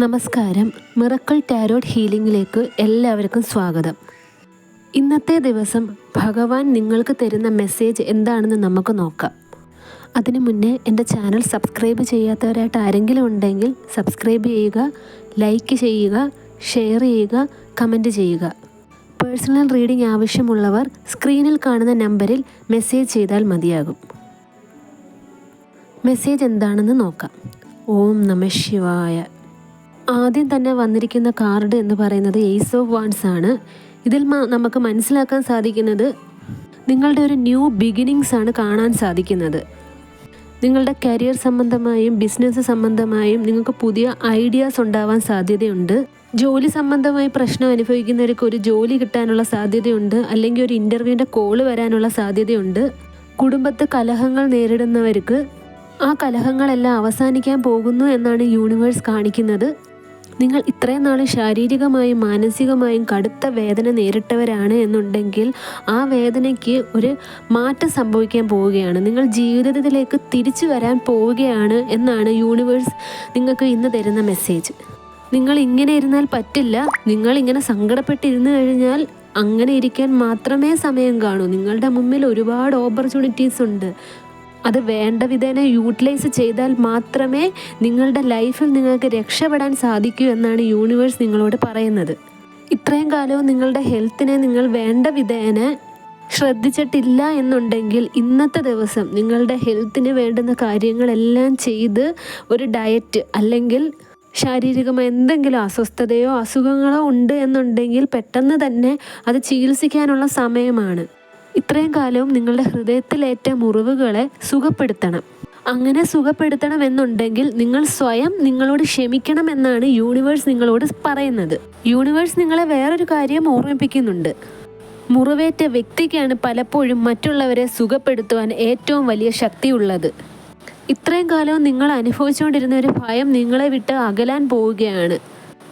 നമസ്കാരം. Miracle tarot ഹീലിംഗിലേക്ക് എല്ലാവർക്കും സ്വാഗതം. ഇന്നത്തെ ദിവസം ഭഗവാൻ നിങ്ങൾക്ക് തരുന്ന മെസ്സേജ് എന്താണെന്ന് നമുക്ക് നോക്കാം. അതിനു മുന്നേ എന്റെ ചാനൽ സബ്സ്ക്രൈബ് ചെയ്യാത്തവരായിട്ട് ആരെങ്കിലും ഉണ്ടെങ്കിൽ സബ്സ്ക്രൈബ് ചെയ്യുക ലൈക്ക് ചെയ്യുക ഷെയർ ചെയ്യുക കമന്റ് ചെയ്യുക. പേഴ്സണൽ റീഡിംഗ് ആവശ്യമുള്ളവർ സ്ക്രീനിൽ കാണുന്ന നമ്പറിൽ മെസ്സേജ് ചെയ്താൽ മതിയാകും. മെസ്സേജ് എന്താണെന്ന് നോക്കാം. ഓം നമ ശിവായ. ആദ്യം തന്നെ വന്നിരിക്കുന്ന കാർഡ് എന്ന് പറയുന്നത് എയ്സ് ഓഫ് വാൺസ് ആണ്. ഇതിൽ നമുക്ക് മനസ്സിലാക്കാൻ സാധിക്കുന്നത് നിങ്ങളുടെ ഒരു ന്യൂ ബിഗിനിങ്സ് ആണ് കാണാൻ സാധിക്കുന്നത്. നിങ്ങളുടെ കരിയർ സംബന്ധമായും ബിസിനസ് സംബന്ധമായും നിങ്ങൾക്ക് പുതിയ ഐഡിയാസ് ഉണ്ടാവാൻ സാധ്യതയുണ്ട്. ജോലി സംബന്ധമായി പ്രശ്നം അനുഭവിക്കുന്നവർക്ക് ഒരു ജോലി കിട്ടാനുള്ള സാധ്യതയുണ്ട്. അല്ലെങ്കിൽ ഒരു ഇന്റർവ്യൂവിന്റെ കോൾ വരാനുള്ള സാധ്യതയുണ്ട്. കുടുംബത്ത് കലഹങ്ങൾ നേരിടുന്നവർക്ക് ആ കലഹങ്ങളെല്ലാം അവസാനിക്കാൻ പോകുന്നു എന്നാണ് യൂണിവേഴ്സ് കാണിക്കുന്നത്. നിങ്ങൾ ഇത്രയും നാൾ ശാരീരികമായും മാനസികമായും കടുത്ത വേദന നേരിട്ടവരാണ് എന്നുണ്ടെങ്കിൽ ആ വേദനയ്ക്ക് ഒരു മാറ്റം സംഭവിക്കാൻ പോവുകയാണ്. നിങ്ങൾ ജീവിതത്തിലേക്ക് തിരിച്ചു വരാൻ പോവുകയാണ് എന്നാണ് യൂണിവേഴ്സ് നിങ്ങൾക്ക് ഇന്ന് തരുന്ന മെസ്സേജ്. നിങ്ങൾ ഇങ്ങനെ ഇരുന്നാൽ പറ്റില്ല. നിങ്ങൾ ഇങ്ങനെ സങ്കടപ്പെട്ടിരുന്നു കഴിഞ്ഞാൽ അങ്ങനെ ഇരിക്കാൻ മാത്രമേ സമയം കാണൂ. നിങ്ങളുടെ മുമ്പിൽ ഒരുപാട് ഓപ്പർച്യൂണിറ്റീസ് ഉണ്ട്. അത് വേണ്ട വിധേന യൂട്ടിലൈസ് ചെയ്താൽ മാത്രമേ നിങ്ങളുടെ ലൈഫിൽ നിങ്ങൾക്ക് രക്ഷപ്പെടാൻ സാധിക്കൂ എന്നാണ് യൂണിവേഴ്സ് നിങ്ങളോട് പറയുന്നത്. ഇത്രയും കാലവും നിങ്ങളുടെ ഹെൽത്തിനെ നിങ്ങൾ വേണ്ട വിധേന ശ്രദ്ധിച്ചിട്ടില്ല എന്നുണ്ടെങ്കിൽ ഇന്നത്തെ ദിവസം നിങ്ങളുടെ ഹെൽത്തിന് വേണ്ടുന്ന കാര്യങ്ങളെല്ലാം ചെയ്ത് ഒരു ഡയറ്റ് അല്ലെങ്കിൽ ശാരീരികമായ എന്തെങ്കിലും അസ്വസ്ഥതയോ അസുഖങ്ങളോ ഉണ്ട് എന്നുണ്ടെങ്കിൽ പെട്ടെന്ന് തന്നെ അത് ചികിത്സിക്കാനുള്ള സമയമാണ്. ഇത്രയും കാലവും നിങ്ങളുടെ ഹൃദയത്തിലേറ്റ മുറിവുകളെ സുഖപ്പെടുത്തണം. അങ്ങനെ സുഖപ്പെടുത്തണം എന്നുണ്ടെങ്കിൽ നിങ്ങൾ സ്വയം നിങ്ങളോട് ക്ഷമിക്കണം എന്നാണ് യൂണിവേഴ്സ് നിങ്ങളോട് പറയുന്നത്. യൂണിവേഴ്സ് നിങ്ങളെ വേറൊരു കാര്യം ഓർമ്മിപ്പിക്കുന്നുണ്ട്. മുറിവേറ്റ വ്യക്തിക്കാണ് പലപ്പോഴും മറ്റുള്ളവരെ സുഖപ്പെടുത്തുവാൻ ഏറ്റവും വലിയ ശക്തിയുള്ളത്. ഇത്രയും കാലവും നിങ്ങൾ അനുഭവിച്ചുകൊണ്ടിരുന്ന ഒരു ഭയം നിങ്ങളെ വിട്ട് അകലാൻ പോവുകയാണ്.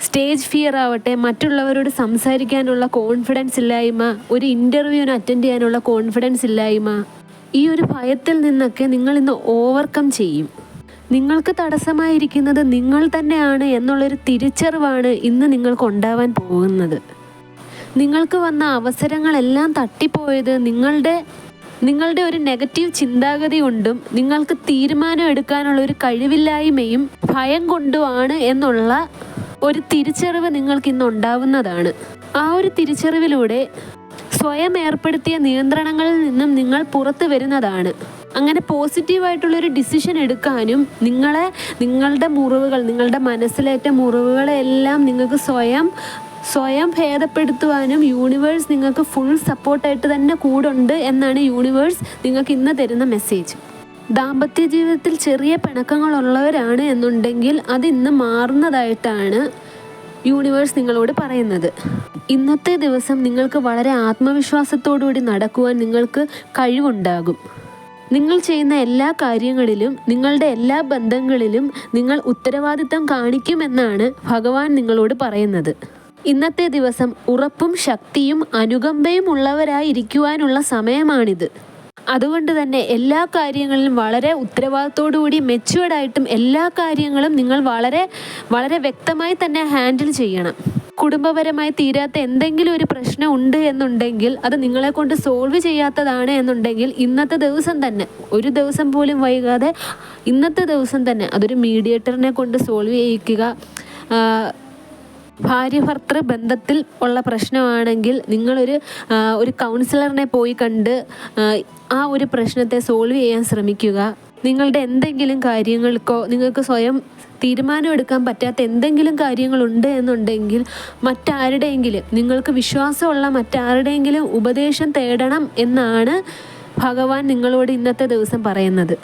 സ്റ്റേജ് ഫിയർ ആവട്ടെ മറ്റുള്ളവരോട് സംസാരിക്കാനുള്ള കോൺഫിഡൻസ് ഇല്ലായ്മ ഒരു ഇന്റർവ്യൂവിന് അറ്റൻഡ് ചെയ്യാനുള്ള കോൺഫിഡൻസ് ഇല്ലായ്മ ഈ ഒരു ഭയത്തിൽ നിന്നൊക്കെ നിങ്ങൾ ഇന്ന് ഓവർകം ചെയ്യും. നിങ്ങൾക്ക് തടസ്സമായിരിക്കുന്നത് നിങ്ങൾ തന്നെയാണ് എന്നുള്ളൊരു തിരിച്ചറിവാണ് ഇന്ന് നിങ്ങൾക്ക് ഉണ്ടാവാൻ പോകുന്നത്. നിങ്ങൾക്ക് വന്ന അവസരങ്ങളെല്ലാം തട്ടിപ്പോയത് നിങ്ങളുടെ നിങ്ങളുടെ ഒരു നെഗറ്റീവ് ചിന്താഗതി കൊണ്ടും നിങ്ങൾക്ക് തീരുമാനം എടുക്കാനുള്ള ഒരു കഴിവില്ലായ്മയും ഭയം കൊണ്ടുമാണ് എന്നുള്ള ഒരു തിരിച്ചറിവ് നിങ്ങൾക്ക് ഇന്ന് ഉണ്ടാവുന്നതാണ്. ആ ഒരു തിരിച്ചറിവിലൂടെ സ്വയം ഏർപ്പെടുത്തിയ നിയന്ത്രണങ്ങളിൽ നിന്നും നിങ്ങൾ പുറത്തു വരുന്നതാണ്. അങ്ങനെ പോസിറ്റീവായിട്ടുള്ളൊരു ഡിസിഷൻ എടുക്കാനും നിങ്ങളെ നിങ്ങളുടെ മുറിവുകൾ നിങ്ങളുടെ മനസ്സിലേറ്റ മുറിവുകളെല്ലാം നിങ്ങൾക്ക് സ്വയം സ്വയം ഭേദപ്പെടുത്തുവാനും യൂണിവേഴ്സ് നിങ്ങൾക്ക് ഫുൾ സപ്പോർട്ടായിട്ട് തന്നെ കൂടുണ്ട് എന്നാണ് യൂണിവേഴ്സ് നിങ്ങൾക്ക് ഇന്ന് തരുന്ന മെസ്സേജ്. ദാമ്പത്യ ജീവിതത്തിൽ ചെറിയ പിണക്കങ്ങളുള്ളവരാണ് എന്നുണ്ടെങ്കിൽ അത് ഇന്ന് മാറുന്നതായിട്ടാണ് യൂണിവേഴ്സ് നിങ്ങളോട് പറയുന്നത്. ഇന്നത്തെ ദിവസം നിങ്ങൾക്ക് വളരെ ആത്മവിശ്വാസത്തോടുകൂടി നടക്കുവാൻ നിങ്ങൾക്ക് കഴിവുണ്ടാകും. നിങ്ങൾ ചെയ്യുന്ന എല്ലാ കാര്യങ്ങളിലും നിങ്ങളുടെ എല്ലാ ബന്ധങ്ങളിലും നിങ്ങൾ ഉത്തരവാദിത്തം കാണിക്കുമെന്നാണ് ഭഗവാൻ നിങ്ങളോട് പറയുന്നത്. ഇന്നത്തെ ദിവസം ഉറപ്പും ശക്തിയും അനുകമ്പയും ഉള്ളവരായിരിക്കുവാനുള്ള സമയമാണിത്. അതുകൊണ്ട് തന്നെ എല്ലാ കാര്യങ്ങളിലും വളരെ ഉത്തരവാദിത്തോടുകൂടി മെച്ചുവേർഡായിട്ടും എല്ലാ കാര്യങ്ങളും നിങ്ങൾ വളരെ വളരെ വ്യക്തമായി തന്നെ ഹാൻഡിൽ ചെയ്യണം. കുടുംബപരമായി തീരാത്ത എന്തെങ്കിലും ഒരു പ്രശ്നം ഉണ്ട് എന്നുണ്ടെങ്കിൽ അത് നിങ്ങളെ കൊണ്ട് സോൾവ് ചെയ്യാത്തതാണ് എന്നുണ്ടെങ്കിൽ ഇന്നത്തെ ദിവസം തന്നെ ഒരു ദിവസം പോലും വൈകാതെ ഇന്നത്തെ ദിവസം തന്നെ അതൊരു മീഡിയേറ്ററിനെ കൊണ്ട് സോൾവ് ചെയ്യിക്കുക. ഭാര്യ ഭർത്തൃ ബന്ധത്തിൽ ഉള്ള പ്രശ്നമാണെങ്കിൽ നിങ്ങളൊരു ഒരു കൗൺസിലറിനെ പോയി കണ്ട് ആ ഒരു പ്രശ്നത്തെ സോൾവ് ചെയ്യാൻ ശ്രമിക്കുക. നിങ്ങളുടെ എന്തെങ്കിലും കാര്യങ്ങൾക്കോ നിങ്ങൾക്ക് സ്വയം തീരുമാനമെടുക്കാൻ പറ്റാത്ത എന്തെങ്കിലും കാര്യങ്ങളുണ്ട് എന്നുണ്ടെങ്കിൽ മറ്റാരുടെയെങ്കിലും നിങ്ങൾക്ക് വിശ്വാസമുള്ള മറ്റാരുടെയെങ്കിലും ഉപദേശം തേടണം എന്നാണ് ഭഗവാൻ നിങ്ങളോട് ഇന്നത്തെ ദിവസം പറയുന്നത്.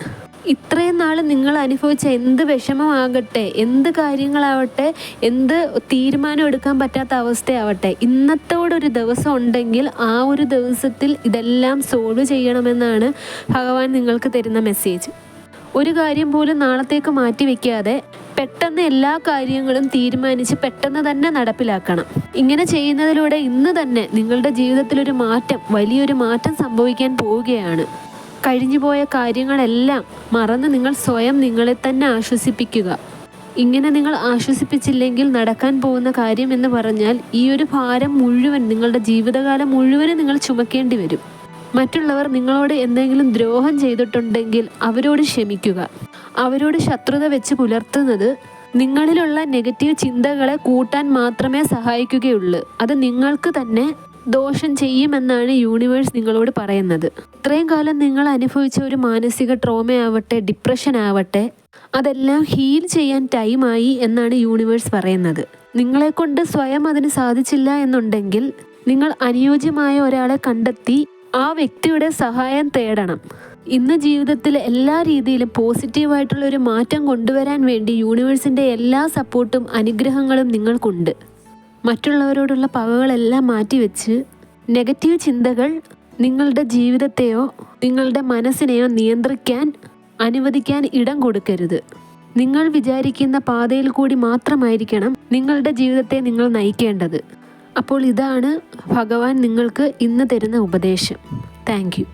ഇത്രയും നാൾ നിങ്ങൾ അനുഭവിച്ച എന്ത് വിഷമമാകട്ടെ എന്ത് കാര്യങ്ങളാവട്ടെ എന്ത് തീരുമാനം എടുക്കാൻ പറ്റാത്ത അവസ്ഥയാവട്ടെ ഇന്നത്തോടൊരു ദിവസം ഉണ്ടെങ്കിൽ ആ ഒരു ദിവസത്തിൽ ഇതെല്ലാം സോൾവ് ചെയ്യണമെന്നാണ് ഭഗവാൻ നിങ്ങൾക്ക് തരുന്ന മെസ്സേജ് ഒരു കാര്യം പോലും നാളത്തേക്ക് മാറ്റി വെക്കാതെ പെട്ടെന്ന് എല്ലാ കാര്യങ്ങളും തീരുമാനിച്ച് പെട്ടെന്ന് തന്നെ നടപ്പിലാക്കണം. ഇങ്ങനെ ചെയ്യുന്നതിലൂടെ ഇന്ന് തന്നെ നിങ്ങളുടെ ജീവിതത്തിലൊരു മാറ്റം വലിയൊരു മാറ്റം സംഭവിക്കാൻ പോവുകയാണ്. കഴിഞ്ഞുപോയ കാര്യങ്ങളെല്ലാം മറന്ന് നിങ്ങൾ സ്വയം നിങ്ങളെ തന്നെ ആശ്വസിപ്പിക്കുക. ഇങ്ങനെ നിങ്ങൾ ആശ്വസിപ്പിച്ചില്ലെങ്കിൽ നടക്കാൻ പോകുന്ന കാര്യം എന്ന് പറഞ്ഞാൽ ഈ ഒരു ഭാരം മുഴുവൻ നിങ്ങളുടെ ജീവിതകാലം മുഴുവനും നിങ്ങൾ ചുമക്കേണ്ടി വരും. മറ്റുള്ളവർ നിങ്ങളോട് എന്തെങ്കിലും ദ്രോഹം ചെയ്തിട്ടുണ്ടെങ്കിൽ അവരോട് ക്ഷമിക്കുക. അവരോട് ശത്രുത വെച്ച് പുലർത്തുന്നത് നിങ്ങളിലുള്ള നെഗറ്റീവ് ചിന്തകളെ കൂട്ടാൻ മാത്രമേ സഹായിക്കുകയുള്ളൂ. അത് നിങ്ങൾക്ക് തന്നെ ദോഷം ചെയ്യുമെന്നാണ് യൂണിവേഴ്സ് നിങ്ങളോട് പറയുന്നത്. ഇത്രയും കാലം നിങ്ങൾ അനുഭവിച്ച ഒരു മാനസിക ട്രോമ ആവട്ടെ ഡിപ്രഷൻ ആവട്ടെ അതെല്ലാം ഹീൽ ചെയ്യാൻ ടൈമായി എന്നാണ് യൂണിവേഴ്സ് പറയുന്നത്. നിങ്ങളെ കൊണ്ട് സ്വയം അതിന് സാധിച്ചില്ല എന്നുണ്ടെങ്കിൽ നിങ്ങൾ അനുയോജ്യമായ ഒരാളെ കണ്ടെത്തി ആ വ്യക്തിയുടെ സഹായം തേടണം. ഇന്ന് ജീവിതത്തിൽ എല്ലാ രീതിയിലും പോസിറ്റീവായിട്ടുള്ള ഒരു മാറ്റം കൊണ്ടുവരാൻ വേണ്ടി യൂണിവേഴ്സിന്റെ എല്ലാ സപ്പോർട്ടും അനുഗ്രഹങ്ങളും നിങ്ങൾക്കുണ്ട്. മറ്റുള്ളവരോടുള്ള പകകളെല്ലാം മാറ്റിവെച്ച് നെഗറ്റീവ് ചിന്തകൾ നിങ്ങളുടെ ജീവിതത്തെയോ നിങ്ങളുടെ മനസ്സിനെയോ നിയന്ത്രിക്കാൻ അനുവദിക്കാൻ ഇടം കൊടുക്കരുത്. നിങ്ങൾ വിചാരിക്കുന്ന പാതയിൽ കൂടി മാത്രമായിരിക്കണം നിങ്ങളുടെ ജീവിതത്തെ നിങ്ങൾ നയിക്കേണ്ടത്. അപ്പോൾ ഇതാണ് ഭഗവാൻ നിങ്ങൾക്ക് ഇന്ന് തരുന്ന ഉപദേശം. താങ്ക്